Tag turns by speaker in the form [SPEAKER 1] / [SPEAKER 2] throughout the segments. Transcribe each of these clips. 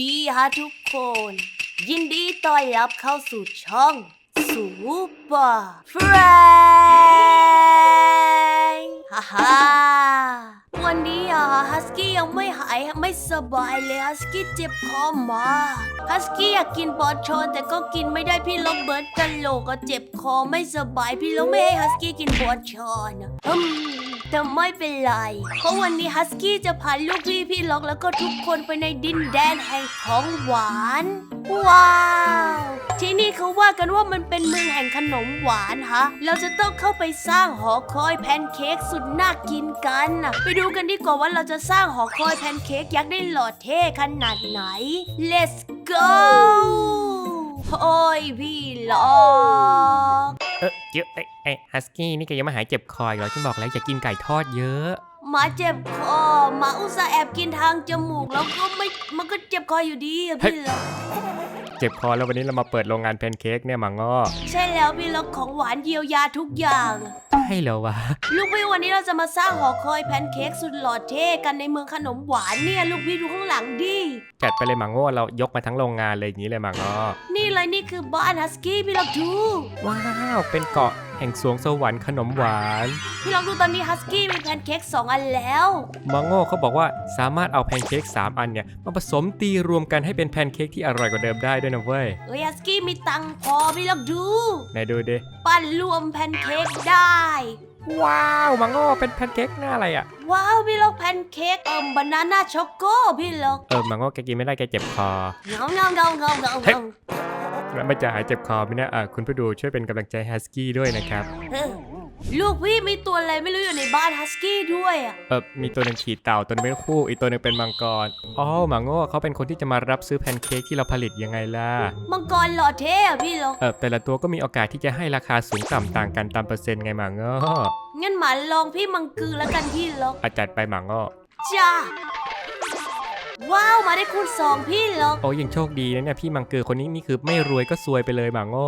[SPEAKER 1] ดีฮะทุกคน ยินดีต้อนรับเข้าสู่ช่องสูเปอร์แฟรนฮ่าฮ่าวันนี้อะฮัสกี้ยังไม่หายไม่สบายเลยฮัสกี้เจ็บคอมาก ฮัสกี้อยากกินบอลชอนแต่ก็กินไม่ได้พี่โรเบิร์ตกันโหลกก็เจ็บคอไม่สบายพี่โรไม่ให้ฮัสกี้กินบอลชอนอะอืมแต่ไม่เป็นไร เพราะวันนี้ฮัสกี้จะพาลูกพี่พี่ล็อกแล้วก็ทุกคนไปในดินแดนแห่งของหวาน ว้าวที่นี่เขาว่ากันว่ามันเป็นเมืองแห่งขนมหวานฮะ เราจะต้องเข้าไปสร้างหอคอยแพนเค้กสุดน่ากินกันน่ะไปดูกันดีกว่าว่าเราจะสร้างหอคอยแพนเค้กยักษ์ได้หล่อเท่ขนาดไหน let's go โอ้ยพี่ล็อก
[SPEAKER 2] เออเดี๋ยวไอ้ไอ้ฮัสกี้นี่แกยังมาหายเจ็บคออีกเหรอฉันบอกแล้วอย่ากินไก่ทอดเยอะ
[SPEAKER 1] หมาเจ็บคอหมาอุตส่าห์แอบกินทางจมูกแล้วก็ไม่มันก็เจ็บคออยู่ดีอะพี่ล็อก
[SPEAKER 2] เจ็บคอแล้ววันนี้เรามาเปิดโรงงานแพนเค้กเนี่ยหมังอ้อ
[SPEAKER 1] ใช่แล้วพี่ล็อกของหวานเยียวยาทุกอย่าง
[SPEAKER 2] ใช่เหรอวะ
[SPEAKER 1] ลูกพี่วันนี้เราจะมาสร้างหอคอยแพนเค้กสุดหล่อเท่กันในเมืองขนมหวานเนี่ยลูกพี่ดูข้างหลังดิ
[SPEAKER 2] จัดไปเลยหมังอ้อเรายกมาทั้งโรงงานเลยอย่างนี้เลยหมังอ้อ
[SPEAKER 1] นี่เลยนี่คือบ้านฮัสกี้พี่ล็อกดู
[SPEAKER 2] ว้าวเป็นเกาะ แห่งสวงสวรรค์ขนมหวาน
[SPEAKER 1] พี่ล็อกดูตอนนี้ฮัสกี้มีแพนเค้กสองอันแล้ว
[SPEAKER 2] หมังอ้อเขาบอกว่าสามารถเอาแพนเค้กสามอันเนี่ยมาผสมตีรวมกันให้เป็นแพนเค้กที่อร่อยกว่าเดิมได้ด้วยนะเว้ย
[SPEAKER 1] เอ้ยฮัสกี้มีตังค์พอพี่ล็อกดู
[SPEAKER 2] ไหนดูดิ
[SPEAKER 1] ปั้นรวมแพนเค้กได้
[SPEAKER 2] ว้าวหมังอ้อเป็นแพนเค้กหน้าอะไรอะ
[SPEAKER 1] ว้าวพี่ล็อกแพนเค้กเอิ่มบานาน่าช็อกโกพี่ล็อก
[SPEAKER 2] เออหมังอ้อแกกินไม่ได้แกเจ็บคอ
[SPEAKER 1] เงาเงาเงาเงาเงา
[SPEAKER 2] เฮ้ย
[SPEAKER 1] เงา
[SPEAKER 2] แล้วมันจะหายเจ็บคอไหมเนี่ยอะคุณผู้ดูช่วยเป็นกำลังใจให้ฮัสกี้ด้วยนะครับ
[SPEAKER 1] เออลูกพี่มีตัวอะไรไม่รู้อยู่ในบ้านฮัสกี้ด้วยอะ
[SPEAKER 2] เออมีตัวหนึ่งขี่เต่าตัวหนึงเป็นคู่ อีกตัวหนึ่งเป็นมังกร อ๋อหมาโง่เขาเป็นคนที่จะมารับซื้อแพนเค้กที่เราผลิตยังไงล่ะ
[SPEAKER 1] มังกรหล่อเท่อะพี่ล็อก
[SPEAKER 2] เออแต่ละตัวก็มีโอกาสที่จะให้ราคาสูงต่ำต่างกันตามเปอร์เซ็นต์ไงหมาโง่
[SPEAKER 1] งั้นหมาลองพี่มังกือแล้วกันพี่ล็อก
[SPEAKER 2] อาจัดไปหมาโง่
[SPEAKER 1] จ้า ว้าว มาได้คูณสองพี่ล็อก
[SPEAKER 2] โอ้ยยังโชคดีนะเนี่ยพี่มังเกอร์คนนี้นี่คือไม่รวยก็ซวยไปเลยหมาโง่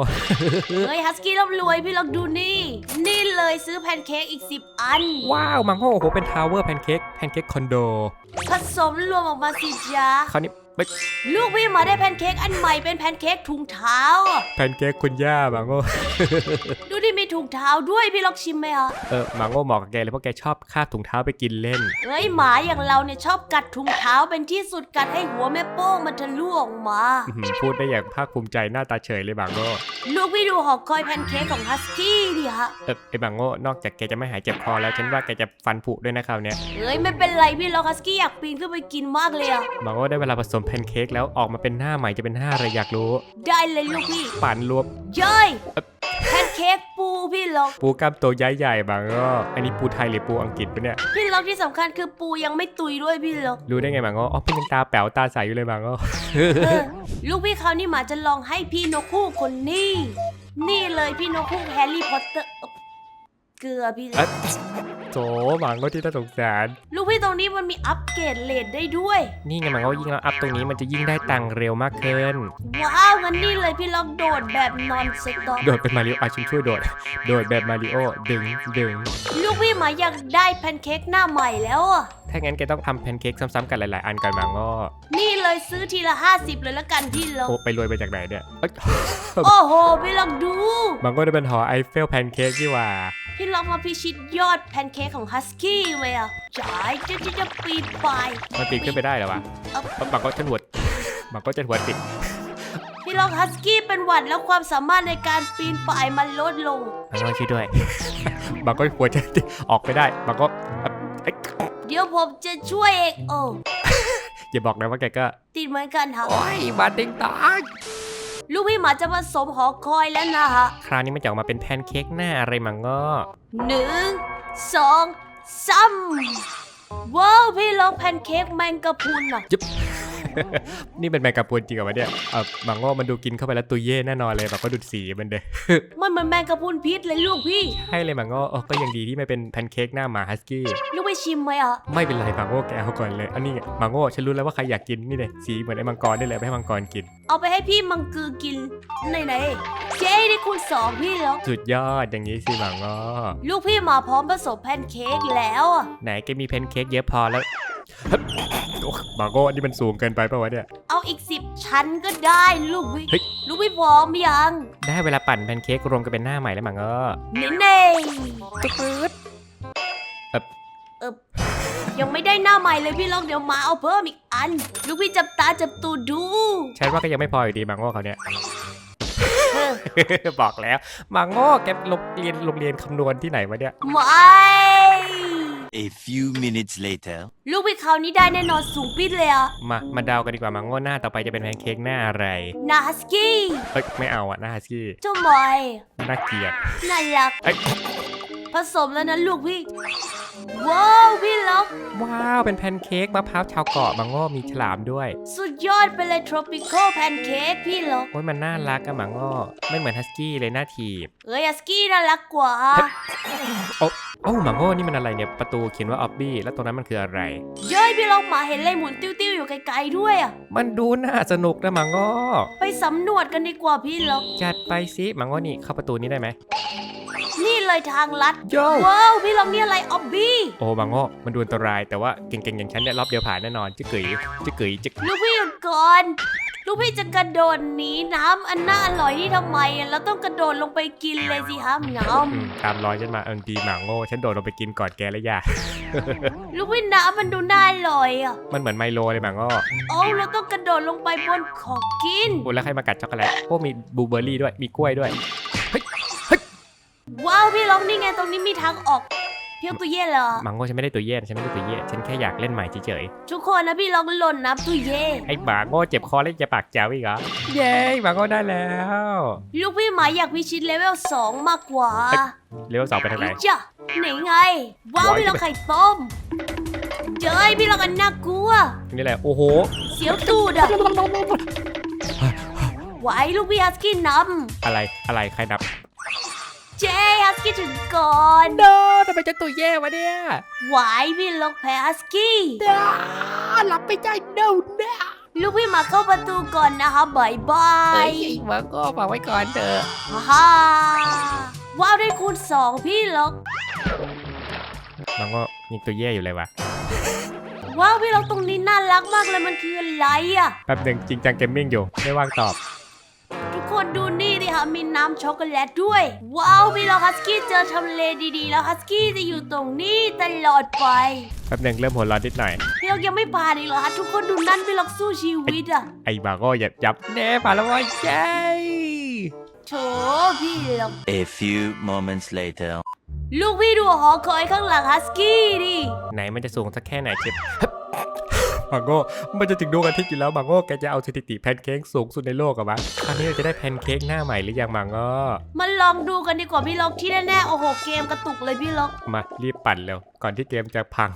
[SPEAKER 1] เฮ้ยฮัสกี้ร่ำรวยพี่ล็อกดูนี่ นี่เลยซื้อแพนเค้กอีกสิบอัน
[SPEAKER 2] ว้าวหมาโง่โอ้โหเป็นทาวเวอร์แพนเค้กแพนเค้กคอนโด
[SPEAKER 1] ผสมรวมออกมาสิจ้า
[SPEAKER 2] คราวนี้เฮ้ย
[SPEAKER 1] ลูกพี่มาได้แพนเค้กอันใหม่เป็นแพนเค้กถุงเท้าอะ
[SPEAKER 2] แพนเค้กคุณย่าหมาโง่
[SPEAKER 1] ดูที่มีถุงเท้าด้วยพี่ล็อกชิมไหมอะ
[SPEAKER 2] เออหมาโง่เหมาะกับแกเลยเพราะแกชอบคาบถุงเท้าไปกินเล่น
[SPEAKER 1] เอ้ยหมาอย่างเราเนี่ยชอบกัดถุงเท้าเป็นที่สุดกัดให้หัวแม่โป้งมันทะลุออกมา
[SPEAKER 2] อื้อหือพูดได้อย่างภาคภูมิใจหน้าตาเฉยเลยหมาโง่
[SPEAKER 1] ลูกพี่ดูหอคอยแพนเค้กของฮัสกี้ดิฮะ
[SPEAKER 2] เออไอ้บางโง่นอกจากแกจะไม่หายเจ็บคอแล้วฉันว่าแกจะฟันผุด้วยนะคราวเนี้ย
[SPEAKER 1] เอ้ยไม่เป็นไรพี่ล็อกฮัสกี้อยากปีนขึ้นไปกินมากเลยอะ
[SPEAKER 2] บางโง่ได้เวลาผสมแพนเค้กแล้วออกมาเป็นหน้าใหม่จะเป็นหน้าอะไรอยากรู้
[SPEAKER 1] ได้เลยลูกพี่
[SPEAKER 2] ปั่นรวม
[SPEAKER 1] เย้ยแพนเค้กปูพี่ล็อก
[SPEAKER 2] ปูกล้ามโตวใหญ่ๆบางโง่อันนี้ปูไทยหรือปูอังกฤษปะเนี่ย
[SPEAKER 1] พี่ล็อกที่สำคัญคือปูยังไม่ตุยด้วยพี่ล็อก
[SPEAKER 2] รู้ได้ไงบางโง่อ๋อเป็นยังตาแป๋วตาใสอยู่เลยบางโง่
[SPEAKER 1] เออลูกพี่เขาวนี่หมาจะลองให้พี่นกคู่คนนี้ นี่เลยพี่นกคู่แฮร์รี่พอตเตอร์เอ่อเกลือพี่ล็
[SPEAKER 2] เอ๊ะ
[SPEAKER 1] อก
[SPEAKER 2] โถบางโง่ที่น่าสงสาร
[SPEAKER 1] ลูกพี่ตรงนี้มันมีอัปเกรดเลทได้ด้วย
[SPEAKER 2] นี่ไงบางโง่ยิ่งเราอัพตรงนี้มันจะยิ่งได้ตังค์เร็วมากขึ้น
[SPEAKER 1] ว้าวงั้นนี่เลยพี่ล็อกโดดแบบนอนสต็อป
[SPEAKER 2] โดดเป็นมาริโออาชิมช่วยโดด โดดแบบมาริโอดึงดึง
[SPEAKER 1] ลูกพี่หมาอยากได้แพนเค้กหน้าใหม่แล้วอะ
[SPEAKER 2] ถ้างั้นแกต้องทำแพนเค้กซ้ำๆกันหลาย ๆ อันกันบางโง่
[SPEAKER 1] นี่เลยซื้อทีละ 50 เลยละกันพี่ล็อก
[SPEAKER 2] โอ้ไปรวยไปจากไหนเนี่ยเอ้ย
[SPEAKER 1] โอ้โหพี่ล็อกดู
[SPEAKER 2] บางโง่ได้เป็นหอไอเฟลแพนเค้กนี่หว่า
[SPEAKER 1] พี่ล็อกมาพิชิตยอดแพนเค้กของฮัสกี้ไหมอะจ่ายจะจะจะปีนไป
[SPEAKER 2] มันปีนขึ้นไปได้เหรอวะ
[SPEAKER 1] เอ้า
[SPEAKER 2] บางก็จะหนวดบางก็จะหัวติด
[SPEAKER 1] พี่ล็อกฮัสกี้เป็นหวัดแล้วความสามารถในการปีนป่ายมันลดลง
[SPEAKER 2] บางก็ช่วยด้วยบางก็หัวจะออกไปได้บางก็เอ้ย
[SPEAKER 1] เดี๋ยวผมจะช่วยเองโอ้
[SPEAKER 2] อย่าบอกนะว่าแกก็
[SPEAKER 1] ติดเหมือนกันฮะ
[SPEAKER 2] โอ้ยบาดเด้งตาย
[SPEAKER 1] ลูกพี่หมาจะผสมหอคอยแล้วนะฮะ
[SPEAKER 2] คราวนี้มันจะออกมาเป็นแพนเค้กหน้าอะไรมังก็
[SPEAKER 1] หนึ่งสองสามว้าวพี่ล็อกแพนเค้กแมงกะพรุนอะ
[SPEAKER 2] นี่เป็นแมงกะพรุนจริงเหรอวะเนี่ยเออมังก็มันดูกินเข้าไปแล้วตุยเย่แน่นอนเลยแบบก็ดูดสีมันเด้
[SPEAKER 1] มันเหมือนแมงกะพรุนพิษเลยลูกพี่
[SPEAKER 2] ให้เลยมังก็เออก็ยังดีที่ไม่เป็นแพนเค้กหน้าหมาฮัสกี้
[SPEAKER 1] ลูกไปชิมไหมอะ
[SPEAKER 2] ไม่เป็นไรมังโง่แกเอาก่อนเลย อันนี้ไงมังโง่ฉันรู้แล้วว่าใครอยากกินนี่เลยสีเหมือนไอ้มังกรนี่เลยเอาไปให้มังกรกิน
[SPEAKER 1] เอาไปให้พี่มังกือกินไหนไหนๆเจ๊ได้คูณสองพี่ล็อก
[SPEAKER 2] สุดยอดอย่างนี้สิมังโง่
[SPEAKER 1] ลูกพี่มาพร้อมผสมแพนเค้กแล้วอะ
[SPEAKER 2] ไหนแกมีแพนเค้กเยอะพอแล้วโอ้ มาโก้นี่มันสูงเกินไปปะวะเนี่ย
[SPEAKER 1] เอาอีกสิบชั้นก็ได้ลูกวิ
[SPEAKER 2] เฮ้ย
[SPEAKER 1] ลูกวิพร้อมยัง
[SPEAKER 2] ได้เวลาปั่นแพนเค้กรวมกันเป็นหน้าใหม่แล้วมังก็
[SPEAKER 1] นี่เน่
[SPEAKER 2] ตุ๊ปืด
[SPEAKER 1] เออยังไม่ได้หน้าใหม่เลยพี่ลองเดี๋ยวมาเอาเพิ่มอีกอัน ลูกพี่จับตาจับตูดดู
[SPEAKER 2] ฉันว่าก็ยังไม่พออยู่ดีมังโง่เขาเนี่ย บอกแล้วมังโง่แกลงเรียนโรงเรียนคำนวณที่ไหนวะเนี่ย
[SPEAKER 1] ไม่
[SPEAKER 3] A few minutes later.
[SPEAKER 1] ลูกพี่คราวนี้ได้แน่นอนสูงปิดเลยอะ
[SPEAKER 2] มา มาเดากันดีกว่ามังโง่หน้าต่อไปจะเป็นแพนเค้กหน้าอะไร
[SPEAKER 1] นาสกี้
[SPEAKER 2] เอ้ยไม่เอาอะหน้าฮัสกี้
[SPEAKER 1] เจ้าบอย
[SPEAKER 2] น่าเกลียด
[SPEAKER 1] น่ารัก
[SPEAKER 2] เอ้ย
[SPEAKER 1] ผสมแล้วนะลูกพี่ ว้าวพี่ล็อก
[SPEAKER 2] ว้าว เป็นแพนเค้กมะพร้าวชาวเกาะมังโง่มีฉลามด้วย
[SPEAKER 1] สุดยอดไปเลย tropical pancake พี่ล็อก
[SPEAKER 2] โอ้ยมันน่ารักอะมังโง่ไม่เหมือนฮัสกี้เลยหน้าถีบ
[SPEAKER 1] เอ้ยอาสกี้น่ารักกว่า
[SPEAKER 2] โอ้โอ้มังโง่นี่มันอะไรเนี่ยประตูเขียนว่าออบบี้แล้วตรงนั้นมันคืออะไร
[SPEAKER 1] เย้ยพี่ล็อกหมาเห็นเลยหมุนติ้วๆอยู่ไกลๆด้วยอะ
[SPEAKER 2] มันดูน่าสนุกนะมังโง่
[SPEAKER 1] ไปสำรวจกันดีกว่าพี่ล็อก
[SPEAKER 2] จัดไปสิมังโง่นี่เข้าประตูนี้ได้ไหม
[SPEAKER 1] นี่เลยทางลัด
[SPEAKER 2] โย
[SPEAKER 1] ว้าวพี่ล็อกนี่อะไรออบบี้
[SPEAKER 2] โอ้มังโง่มันดูอันตรายแต่ว่าเก่งๆอย่างฉันเนี่ยรอบเดียวผ่านแน่นอนจิกกึ๋ยจิกกึ๋ยจิก
[SPEAKER 1] ลูกพี่หยุดก่อน ลูกพี่จะกระโดดหนีน้ำอันน่าอร่อยนี่ทำไมอะเราต้องกระโดดลงไปกินเลยสิฮะน้
[SPEAKER 2] อืมตามรอยฉันมาเอิงดีหมาโง่ฉันโดดลงไปกินก่อนแกแล้วอย่าำ
[SPEAKER 1] ลูกพี่น้ำมันดูน่าอร่อยอะ
[SPEAKER 2] มันเหมือนไมโลเลยหมาโง่
[SPEAKER 1] โอ้เราต้องกระโดดลงไปบนของกิน
[SPEAKER 2] โอ้แล้วใครมากัดช็อกโกแลตโอ้มีบลูเบอร์รี่ด้วยมีกล้วยด้วย
[SPEAKER 1] ว้าวพี่ล็อกนี่ไงตรงนี้มีทางออกเพียงตัวเย่เหรอ
[SPEAKER 2] หมังโง่ฉันไม่ได้ตัวเย่ฉันไม่ได้ตัวเย่ฉันแค่อยากเล่นใหม่เฉย
[SPEAKER 1] ทุกคนนะพี่ล็อกหล่นน้ำตัวเย่
[SPEAKER 2] ๆไอ้หมาโง่เจ็บคอเล่นจะปากแจ๋วอีกเหรอเย้หมาโง่ได้แล้ว
[SPEAKER 1] ลูกพี่หมาอยากพิชิตเลเวลสองมากกว่า
[SPEAKER 2] เฮ้ยเลี้ยวสองไปทางไหน
[SPEAKER 1] จ้ะไหนไง ว้าว
[SPEAKER 2] ว้าย
[SPEAKER 1] พี่ล็อกไข่ต้มเจ้ยพี่ล็อกอันน่ากลัว
[SPEAKER 2] นี่แหละโอ้โห
[SPEAKER 1] เสียวตูดอะไหวลูกพี่ฮัสกี้น
[SPEAKER 2] อะไรอะไรใครนับำ
[SPEAKER 1] เจ้ฮัสกี้ ถึงก่อน
[SPEAKER 2] โดทำไมจะตัวเย่วะเนี่ย
[SPEAKER 1] ไหวพี่ล็อกแพ้ฮัสกี้
[SPEAKER 2] รับไม่ได้โดนะ
[SPEAKER 1] ลูกพี่หมาเข้าประตูก่อนนะคะบายบา
[SPEAKER 2] ไอ้
[SPEAKER 1] ย
[SPEAKER 2] หมาโง่ฝากไว้ก่อนเถอะ
[SPEAKER 1] ฮ่าฮ่าว้าวได้คูณสองพี่ล็อก
[SPEAKER 2] หมังโง่ยังตัวเย่อยู่เลยวะ
[SPEAKER 1] ว้าวพี่ล็อกตรงนี้น่ารักมากเลยมันคืออะไรอะ
[SPEAKER 2] แป๊บหนึ่งจริงจังเกมมิ่งอยู่ไม่ว่างตอบ
[SPEAKER 1] ทุกคนดูนี่ดิค่ะมีน้ำช็อกโกแลตด้วย ว้าวพี่ล็อกฮัสกี้เจอทำเลดีๆ แล้วฮัสกี้จะอยู่ตรงนี้ตลอดไป
[SPEAKER 2] แป๊บหนึ่งเริ่มหัวร้อนนิดหน่อย
[SPEAKER 1] พี่ล็อกยังไม่ผ่านอีกเหรอคะทุกคนดูนั่นพี่ล็อกสู้ชีวิตอะ
[SPEAKER 2] ไอ้หมาโง่อย่ายับแน่ผ่านแล้วเว่าเย้
[SPEAKER 1] โถพี่ล็อก
[SPEAKER 3] A few moments later.
[SPEAKER 1] ลูกพี่ดูหอคอยข้างหลังฮัสกี้ดิ
[SPEAKER 2] ไหนมันจะสูงสักแค่ไหนเจ็บ หมาโง่มันจะถึงดวงอาทิตย์อยู่แล้วหมาโง่แกจะเอาสถิติแพนเค้กสูงสุดในโลกอะวะคราวนี้เราจะได้แพนเค้กหน้าใหม่หรือยังหมาโง่
[SPEAKER 1] มาลองดูกันดีกว่าพี่ล็อกที่แน่ๆโอ้โหเกมกระตุกเลยพี่ล็อก
[SPEAKER 2] มารีบปั่นเร็วก่อนที่เกมจะพัง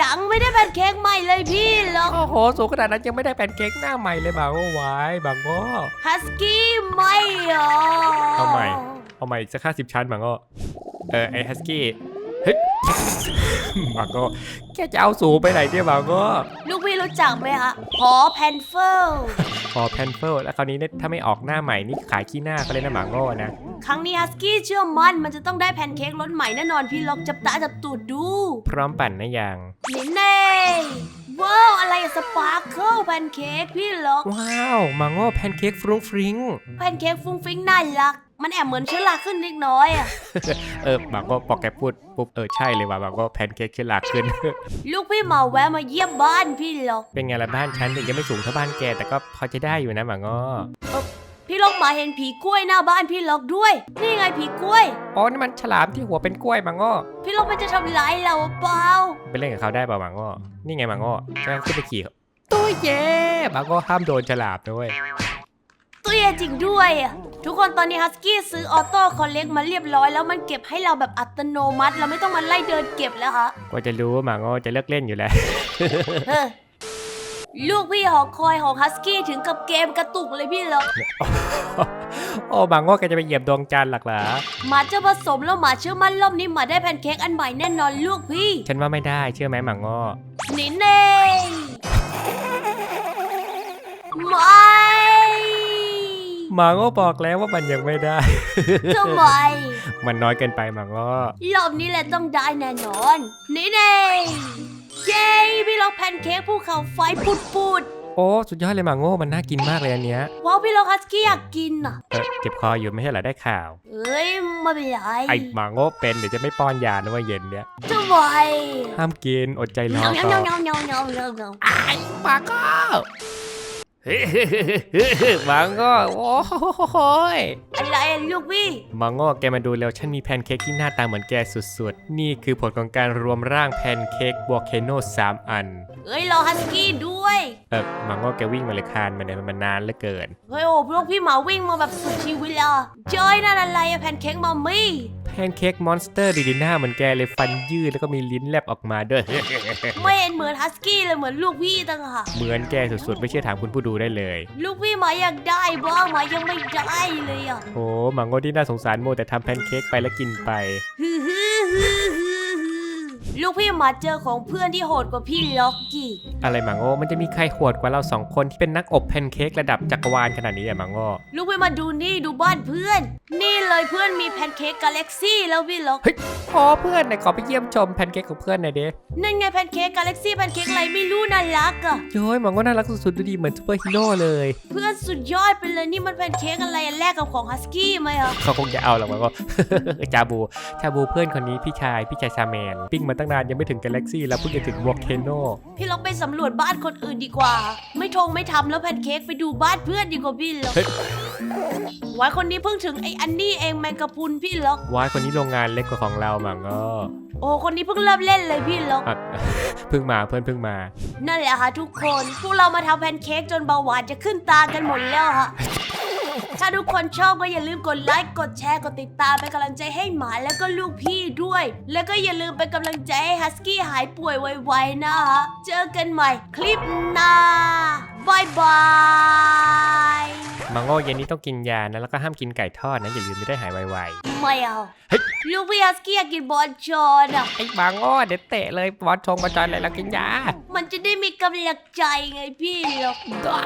[SPEAKER 1] ยังไม่ได้แพนเค้กใหม่เลยพี่ล็อก
[SPEAKER 2] โอ้โหสูงขนาดนั้นยังไม่ได้แพนเค้กหน้าใหม่เลยหมาโง่ไว้หมาโง่
[SPEAKER 1] ฮัสกี้ไม่เหรอ
[SPEAKER 2] เอาใหม่เอาใหม่อีกสักห้าสิบชั้นหมาโง่เออไอฮัสกี้เฮ้ยห มาโง่แกจะเอาสูงไปไหนเนี่ยหมาโง่
[SPEAKER 1] ลูกพี่รู้จักไหมคะหอแพนเฟิล
[SPEAKER 2] พอแพนเฟิลแล้วคราวนี้เนี่ยถ้าไม่ออกหน้าใหม่นี่ขายขี้หน้าเขาเลยนะหมาโง่นะ
[SPEAKER 1] ครั้งนี้ฮัสกี้เชื่อมั่นมันจะต้องได้แพนเค้กรสใหม่แน่นอนพี่ล็อกจับตาจับตูดดู
[SPEAKER 2] พร้อมปั่นนะยัง
[SPEAKER 1] นี่เน่ว้าว อะไรสปาร์เคิลแพนเค้กพี่ล็อก
[SPEAKER 2] ว้าวหมาโง่แพนเค้กฟรุ้งฟริ้ง
[SPEAKER 1] แพนเค้กฟุ้งฟิ้งน่ารัก มันแอบเหมือนเชื้อราขึ้นนิดน้อยอะ
[SPEAKER 2] เออหมาโง่พอแกพูดปุ๊บเออใช่เลยว่ะหมาโง่แพนเค้กขึ้นหลากขึ้น
[SPEAKER 1] ลูกพี่มาแวะมาเยี่ยมบ้านพี่ล็อก
[SPEAKER 2] เป็นไงล่ะบ้านฉันถึงจะไม่สูงเท่าบ้านแกแต่ก็พอจะได้อยู่นะหมาโง่
[SPEAKER 1] พี่ล็อกมาเห็นผีกล้วยหน้าบ้านพี่ล็อกด้วย นี่ไงผีกล้วย
[SPEAKER 2] อ๋อนี่มันฉลามที่หัวเป็นกล้วยหมาโง่
[SPEAKER 1] พี่ล็อกมันจะทำร้ายเราเปล่า
[SPEAKER 2] ไปเล่นกับเขาได้เปล่าหมาโง่นี่ไงหมาโง่ก็ขึ้นไปขี่เขาตัวเย่หมาโง่ห้ามโดนฉลามด้วย
[SPEAKER 1] ตัวเย่จริงด้วยอะทุกคนตอนนี้ฮัสกี้ซื้อออโต้คอลเลกมาเรียบร้อยแล้วมันเก็บให้เราแบบอัตโนมัติ เราไม่ต้องมาไล่เดินเก็บแล้วค่ะ
[SPEAKER 2] ก็จะรู้ว่าหมาโง่จะเลิกเล่นอยู่แล้ว
[SPEAKER 1] เฮ้อลูกพี่หอคอยของฮัสกี้ถึงกับเกมกระตุกเลยพี่ล็อก
[SPEAKER 2] โอ้หมาโง่แกจะไปเหยียบดวงจันทร์หลักเหรอ
[SPEAKER 1] หมาจะผสมแล้วหมาเชื่อมั่นรอบนี้หมาได้แพนเค้กอันใหม่แน่นอนลูกพี่
[SPEAKER 2] ฉันว่าไม่ได้เชื่อไหมหมาโง่
[SPEAKER 1] นี่เน่ไม่
[SPEAKER 2] ห มาโง่บอกแล้วว่ามันยังไม่ได้
[SPEAKER 1] ทำไม
[SPEAKER 2] มันน้อยเกินไปหมาโง่
[SPEAKER 1] รอบนี้แหละต้องได้แน่นอน นี่เน่เย้พี่ล็อกแพนเค้กภูเขาไฟปุดปุด
[SPEAKER 2] โอ้สุดยอดเลยหมาโง่มันน่ากินมากเลยอันเนี้ย
[SPEAKER 1] ๆว้าวพี่ล็อกฮัสกี้อยากกินอะ
[SPEAKER 2] เออเจ็บคออยู่ไม่ใช่เหรอได้ข่าว
[SPEAKER 1] เอ้ยไม่เป็นไร
[SPEAKER 2] ไอหมาโง่เป็นเดี๋ยวจะไม่ป้อนยานะว่าเย็นเนี้ย
[SPEAKER 1] จะไหว
[SPEAKER 2] ห้ามกินอดใจรอ
[SPEAKER 1] เงา
[SPEAKER 2] ก่
[SPEAKER 1] เงา
[SPEAKER 2] อน
[SPEAKER 1] เงาเงาเงาเงาเงา
[SPEAKER 2] หมาโง่ห มาโง่โอ้โหย
[SPEAKER 1] อะไรอะลูกพี่
[SPEAKER 2] หมาโง่แกมาดูแล้วฉันมีแพนเค้กที่หน้าตาเหมือนแกสุดๆ นี่คือผลของการรวมร่างแพนเค้กวอลเคโน3 อัน
[SPEAKER 1] เอ้ยรอฮัสกี้ด้ วย
[SPEAKER 2] เออหมาโง่แกวิ่งมาเลยคานมาเนี่ยมันนานเหลือเกิน
[SPEAKER 1] เฮ้ยโอ้พวกพี่หมาวิ่งมาแบบสุดชีวิตเลยอะจอยนั่นอะไรอะแพนเค้กมัมมี่
[SPEAKER 2] แพนเค้กมอนสเตอร์ดีดีหน้าเหมือนแกเลยฟันยืดแล้วก็มีลิ้นแลบออกมาด้วย
[SPEAKER 1] ไม่เห็นเหมือนฮัสกี้เลยเหมือนลูกพี่ตั้งหาก
[SPEAKER 2] เหมือนแกสุดๆไม่เชื่อถามคุณผู้ดูได้เลย
[SPEAKER 1] ลูกพี่หมาอยากได้บ้างหมายังไม่ได้เลยอะ
[SPEAKER 2] โอ้หมาโง่ที่น่าสงสารโมแต่ทำแพนเค้กไปแล้วกินไป
[SPEAKER 1] ฮือฮือฮือฮือฮือ ลูกพี่หมาเจอของเพื่อนที่โหดกว่าพี่ล็อกกี้
[SPEAKER 2] อะไรหมาโง่มันจะมีใครโหดกว่าเราสองคนที่เป็นนักอบแพนเค้กระดับจักรวาลขนาดนี้อะหมาโง่
[SPEAKER 1] ลูกพี่มาดูนี่ดูบ้านเพื่อน นี่เลยเพื่อนมีแพนเค้กกาแล็กซี่แล้วพี่ล็อก
[SPEAKER 2] เฮ้ยขอเพื่อนหน่อยขอไปเยี่ยมชมแพนเค้กของเพื่อนหน่อยเด้
[SPEAKER 1] นั่นไงแพนเค้กกาแล็กซี่แพนเค้กอะไรไม่รู้น่ารักอะ
[SPEAKER 2] โย้ยหมาโง่น่ารักสุดๆดูดีเหมือนซูเปอร์ฮีโร่เลย
[SPEAKER 1] เพื่อนสุดยอดไปเลยนี่มันแพนเค้กอะไรอันแรกกับของฮัสกี้ไหมอะ
[SPEAKER 2] เขาคงจะเอาหรอกหมาโง่ จาบูจาบูเพื่อนคนนี้พี่ชายพี่ชายชาแมนปิ้งมาตั้งนานยังไม่ถึงกาแล็กซี่แล้วเพิ่งจะถึงวอลเคโน
[SPEAKER 1] พี่ล็อกไปสำรวจบ้านคนอื่นดีกว่า ไม่ทงไม่ทำแล้วแพนเค้กไปดูบ้านเพื่อนดีกว่าพี่ล็อก
[SPEAKER 2] เฮ้ย
[SPEAKER 1] ไว้คนนี้เพิ่งถึงไอ้อันนี้เองแมงกะพรุนพี่ล็อก
[SPEAKER 2] วายคนนี้โรงงานเล็กกว่าของเราหมาโง่
[SPEAKER 1] โอ้คนนี้เพิ่งเริ่มเล่นเลยพี่ล็อก
[SPEAKER 2] อะเพิ่งมาเพื่อนเพิ่งมา
[SPEAKER 1] นั่นแหละค่ะทุกคนพวกเรามาทำแพนเค้กจนเบาหวานจะขึ้นตากันหมดแล้วค่ะ ถ้าทุกคนชอบก็อย่าลืมกดไลค์กดแชร์กดติดตามเป็นกำลังใจให้หมาแล้วก็ลูกพี่ด้วย แล้วก็อย่าลืมเป็นกำลังใจให้ฮัสกี้หายป่วยไวๆนะคะเจอกันใหม่คลิปหน้าบายบาย
[SPEAKER 2] มังโง่เย็นนี้ต้องกินยานะแล้วก็ห้ามกินไก่ทอดนะอย่าลืมไม่ได้หายไว
[SPEAKER 1] ไม่เอา
[SPEAKER 2] เฮ้ย
[SPEAKER 1] ลูกพี่ฮัสกี้อยากกินบอลชอนอะ
[SPEAKER 2] ๆไอ้มังโง่เดี๋ยวเตะเลยบอลชงมาจอยเลยแล้วกินยา
[SPEAKER 1] มันจะได้มีกำลังใจไงพี่หรอก
[SPEAKER 2] ได้